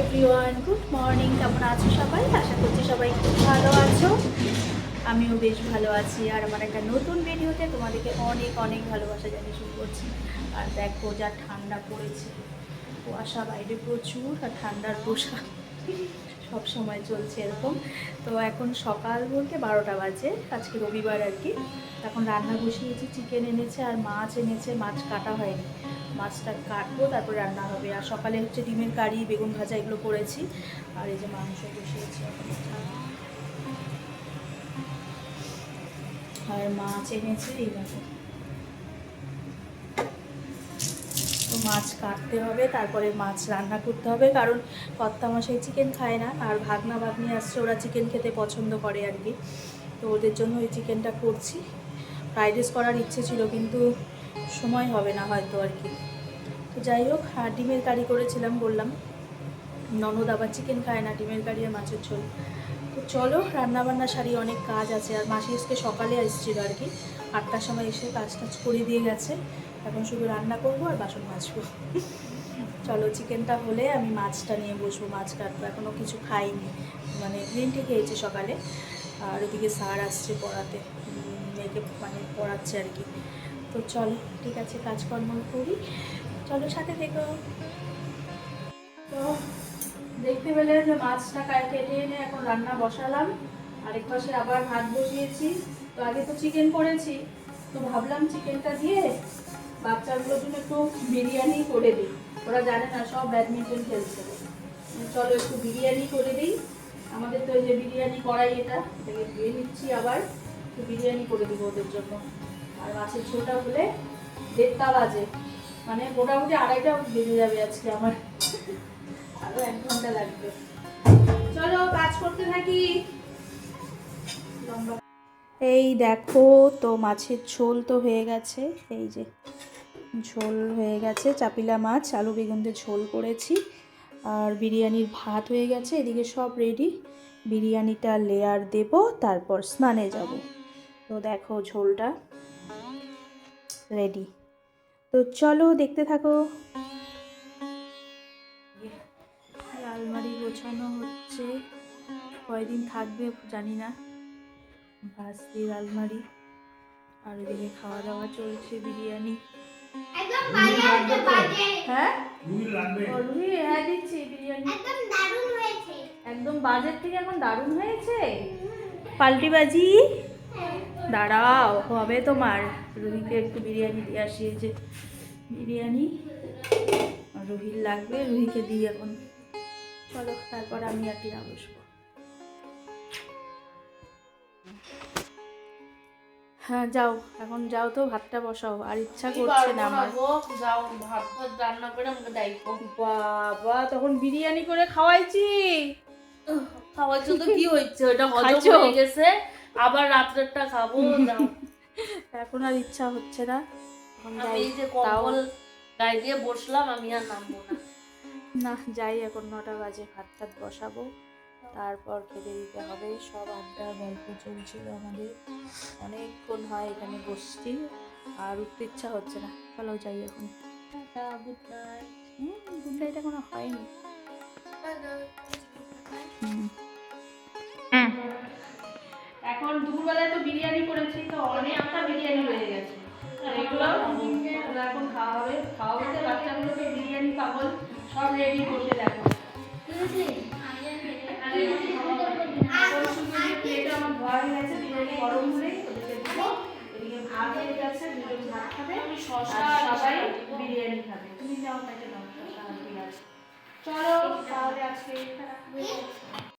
Everyone good morning কেমন আছো সবাই? আশা করছি সবাই খুব ভালো আছো। আমিও বেশ ভালো আছি। আর আমার একটা নতুন ভিডিওতে তোমাদেরকে অনেক অনেক ভালোবাসা জানিয়ে শুরু করছি। আর দেখো যা ঠান্ডা পড়েছে। কুয়াশা বাইরে প্রচুর আর ঠান্ডার পোশাক। সব সময় চলছে এরকম। তো এখন সকাল বলতে বারোটা বাজে, আজকে রবিবার আর কি। এখন রান্না বসিয়েছি চিকেন এনেছে আর মাছ এনেছে, মাছ কাটা হয়নি। মাছটা কাটবো, তারপর রান্না হবে। আর সকালে হচ্ছে ডিমের কারি, বেগুন ভাজা এগুলো করেছি। আর এই যে মাংস বসিয়েছি আর মাছ এনেছে, এই দেখো তো মাছ কাটতে হবে, তারপরে মাছ রান্না করতে হবে, কারণ কর্তা মশাই চিকেন খায় না, আর ভাগনা ভাগ্নি আসছে, ওরা চিকেন খেতে পছন্দ করে আর কি। তো ওদের জন্য ওই চিকেনটা করছি। ফ্রাইড রাইস করার ইচ্ছে ছিল, কিন্তু সময় হবে না হয়তো আর কি। তো যাই হোক ডিমের কারি করেছিলাম, বললাম। ননদ আবার চিকেন খায় না, ডিমের কারি আর মাছের ঝোল। তো চলো, রান্নাবান্না সারি অনেক কাজ আছে, আর মাসি আজকে সকালে এসেছিল আর কি। আটটার সময় এসে কাজ টাজ করে দিয়ে গেছে। এখন শুধু রান্না করব আর বাসন মাজবো। চলো চিকেনটা হলে আমি মাছটা নিয়ে বসবো, মাছ কাটবো। এখনও কিছু খাইনি। মানে গ্রিন টি খেয়েছি সকালে। আর ওদিকে স্যার আসছে পড়াতে। মেয়েকে মানে পড়াচ্ছে আর কি। তো চলো, ঠিক আছে, কাজকর্ম করি। চলো, সাথে দেখো তো দেখতে পেলে যে মাছটা কেটে এনে এখন রান্না বসালাম। আরেক পাশে আবার ভাত বসিয়েছি। তো আগে তো চিকেন করেছি। তো ভাবলাম চিকেনটা দিয়ে বাচ্চাগুলোর জন্য একটু বিরিয়ানি করে দিই। ওরা জানে না, সব ব্যাডমিন্টন খেলছে। চলো একটু বিরিয়ানি করে দিই। আমাদের তো এই যে বিরিয়ানি করাই এটা, এটাকে ধুয়ে নিচ্ছি আবার। একটু বিরিয়ানি করে দিব ওদের জন্য। আর মাছের ঝোলটা হলে দেড়টা বাজে। মানে মোটামুটি আড়াইটা বেজে যাবে আজকে আমার। আরও এক ঘণ্টা লাগবে। চলো কাজ করতে থাকি। লম্বা এই দেখো, তো মাছের ঝোল তো হয়ে গেছে। এই যে ঝোল হয়ে গেছে। চাপিলা মাছ, আলু বেগুন দিয়ে ঝোল করেছি। আর বিরিয়ানির ভাত হয়ে গেছে। এদিকে সব রেডি বিরিয়ানিটা লেয়ার দেব, তারপর স্নানে যাব। তো দেখো ঝোলটা রেডি তো চলো দেখতে থাকো। আলমারি গোছানো হচ্ছে। কয়দিন থাকবে জানি না। ভাস্তির আলমারি। আর এদিকে খাওয়া দাওয়া চলছে, বিরিয়ানি। একদম বাজে আছে বাজে। হ্যাঁ? রুই লাগবে ও, রুহি হ্যাঁ দিচ্ছি বিরিয়ানি। একদম দারুণ হয়েছে। একদম বাজেট থেকে এখন দারুণ হয়েছে। পাল্টি বাজি? দাঁড়াও হবে তোমার। রুহিকে একটু বিরিয়ানি দিয়ে আসি যে বিরিয়ানি। আর রুহির লাগবে রুহিকে দিই এখন। চলো তারপর আমি আর টিনা বসবো। হ্যাঁ যাও। এখন যাও তো ভাতটা বসাও। আর ইচ্ছা করছে না আমার। যাও ভাত ভাত রান্না করে আমাকে দায়িত্ব বাবা তখন বিরিয়ানি করে খাওয়াইছি। খাওয়াচ্ছ তো কি হচ্ছে ওটা হজম হয়ে গেছে। আবার রাত্রেরটা খাব। এখন আর ইচ্ছা হচ্ছে না। এখন আমি যে কম্বল গায়ে দিয়ে বসলাম আমি আর নামবো না। না যাই এখন নটা বাজে ভাত টাত বসাবো। তারপর খেতে দিতে হবে। সব আড্ডা গল্প চলছিল আমাদের। অনেকক্ষণ হয় এখানে বসছি আর উঠতে ইচ্ছা হচ্ছে না। চলো যাই এখন। গুড নাইট গুড নাইট এখনও হয়নি। এখন দুপুরবেলায় তো বিরিয়ানি করেছি তো অনেকটা বিরিয়ানি হয়ে গেছে। এগুলো এগুলো এখন খাওয়া হবে। খাওয়া হতে বাচ্চাগুলোকে বিরিয়ানি পাগল সব রেডি বসে দেখো এখন শুধু এই হয়ে গেছে বিরিয়ানি গরম হলে ওদেরকে দেবো এদিকে ভাত হয়ে গেছে দুজন ভাত খাবে। সবাই বিরিয়ানি খাবে। তুমি যাও তাকে পেঁয়াজ চলো তাহলে আজকে